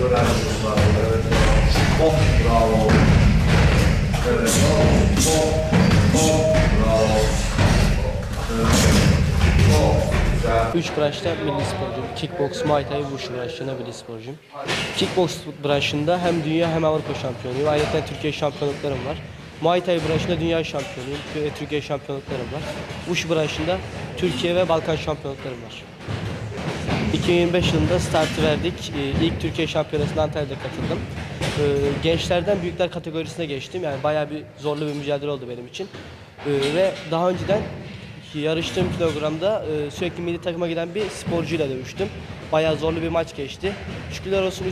Bravo. Hop, bravo. Evet, hop, hop, hop, bravo. Hop, güzel. Üç branşta milli sporcuyum. Kickbox, Muay Thai, Wushu branşında milli sporcuyum. Kickbox branşında hem dünya hem Avrupa şampiyonuyum. Ayrıca Türkiye şampiyonluklarım var. Muay Thai branşında dünya şampiyonuyum. Türkiye şampiyonluklarım var. Wushu branşında Türkiye ve Balkan şampiyonluklarım var. 2025 yılında startı verdik. Ee, İlk Türkiye Şampiyonası'na Antalya'da katıldım. Ee, Gençlerden büyükler kategorisine geçtim. Yani bayağı bir zorlu bir mücadele oldu benim için. Ee, Ve daha önceden yarıştığım programda e, sürekli milli takıma giden bir sporcuyla dövüştüm. Bayağı zorlu bir maç geçti. Şükürler olsun 3-0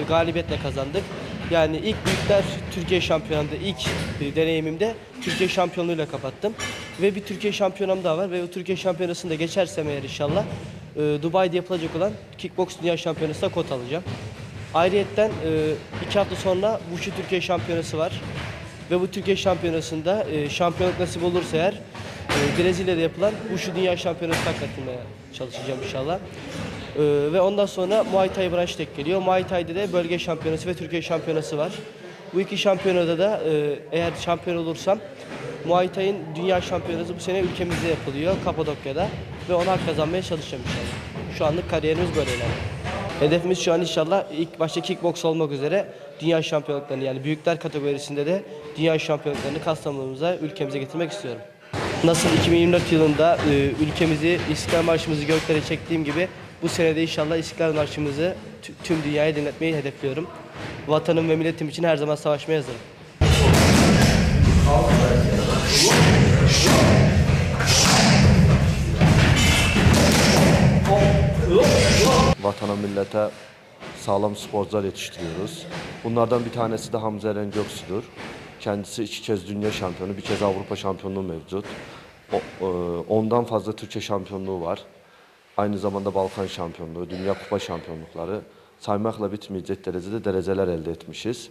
bir galibiyetle kazandık. Yani ilk büyükler Türkiye şampiyonunda ilk e, deneyimimde Türkiye şampiyonluğuyla kapattım. Ve bir Türkiye şampiyonam daha var ve o Türkiye şampiyonasında geçersem eğer inşallah e, Dubai'de yapılacak olan Kickbox Dünya Şampiyonası'na kot alacağım. Ayrıyetten e, iki hafta sonra Wushu Türkiye Şampiyonası var. Ve bu Türkiye Şampiyonası'nda e, şampiyonluk nasip olursa eğer e, Brezilya'da yapılan Wushu Dünya Şampiyonası'na katılmaya çalışacağım inşallah. E, ve ondan sonra Muay Thai branşı tek geliyor. Muay Thai'de de bölge şampiyonası ve Türkiye şampiyonası var. Bu iki şampiyonada da e, eğer şampiyon olursam Muay Thai'nin dünya şampiyonası bu sene ülkemizde yapılıyor Kapadokya'da ve ona hak kazanmaya çalışacağım. Şu anlık kariyerimiz böyle ilerliyor. Hedefimiz şu an inşallah ilk başta kickbox olmak üzere dünya şampiyonluklarını yani büyükler kategorisinde de dünya şampiyonluklarını Kastamonumuza, ülkemize getirmek istiyorum. Nasıl 2024 yılında e, ülkemizi, İstiklal Marşımızı göklere çektiğim gibi bu senede inşallah İstiklal Marşımızı tü- tüm dünyaya dinletmeyi hedefliyorum. Vatanım ve milletim için her zaman savaşmaya hazırım. Vatana millete sağlam sporcular yetiştiriyoruz. Bunlardan bir tanesi de Hamza Eren Göksu'dur. Kendisi iki kez dünya şampiyonu, bir kez Avrupa şampiyonluğu mevcut. O- e, ondan fazla Türkiye şampiyonluğu var. Aynı zamanda Balkan şampiyonluğu, Dünya Kupa şampiyonlukları saymakla bitmeyecek derecede dereceler elde etmişiz.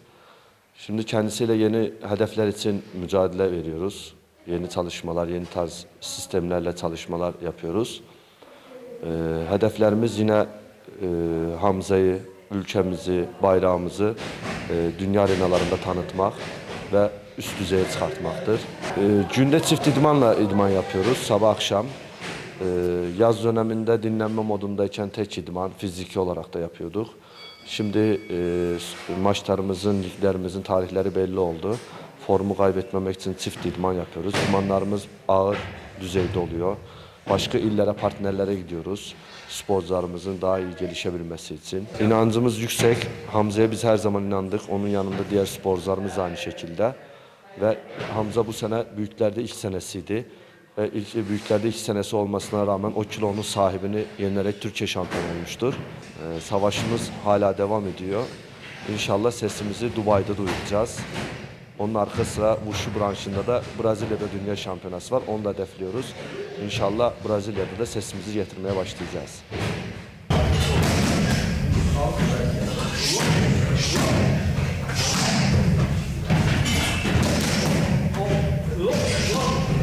Şimdi kendisiyle yeni hedefler için mücadele veriyoruz. Yeni çalışmalar, yeni tarz sistemlerle çalışmalar yapıyoruz. Ee, hedeflerimiz yine e, Hamza'yı, ülkemizi, bayrağımızı e, dünya arenalarında tanıtmak ve üst düzeye çıkartmaktır. Ee, günde çift idmanla idman yapıyoruz, sabah akşam. Ee, yaz döneminde dinlenme modundayken tek idman, fiziki olarak da yapıyorduk. Şimdi e, maçlarımızın, liglerimizin tarihleri belli oldu. Formu kaybetmemek için çift idman yapıyoruz. İdmanlarımız ağır düzeyde oluyor. Başka illere, partnerlere gidiyoruz. Sporcularımızın daha iyi gelişebilmesi için. İnancımız yüksek. Hamza'ya biz her zaman inandık. Onun yanında diğer sporcularımız aynı şekilde. Ve Hamza bu sene büyüklerde ilk senesiydi. Ve ilk büyüklerde ilk senesi olmasına rağmen o kilonun sahibini yenerek Türkiye şampiyonu olmuştur. Ee, savaşımız hala devam ediyor. İnşallah sesimizi Dubai'de duyuracağız. Onun arka sıra Wushu branşında da Brezilya'da dünya şampiyonası var. Onu da hedefliyoruz. İnşallah Brezilya'da da sesimizi getirmeye başlayacağız.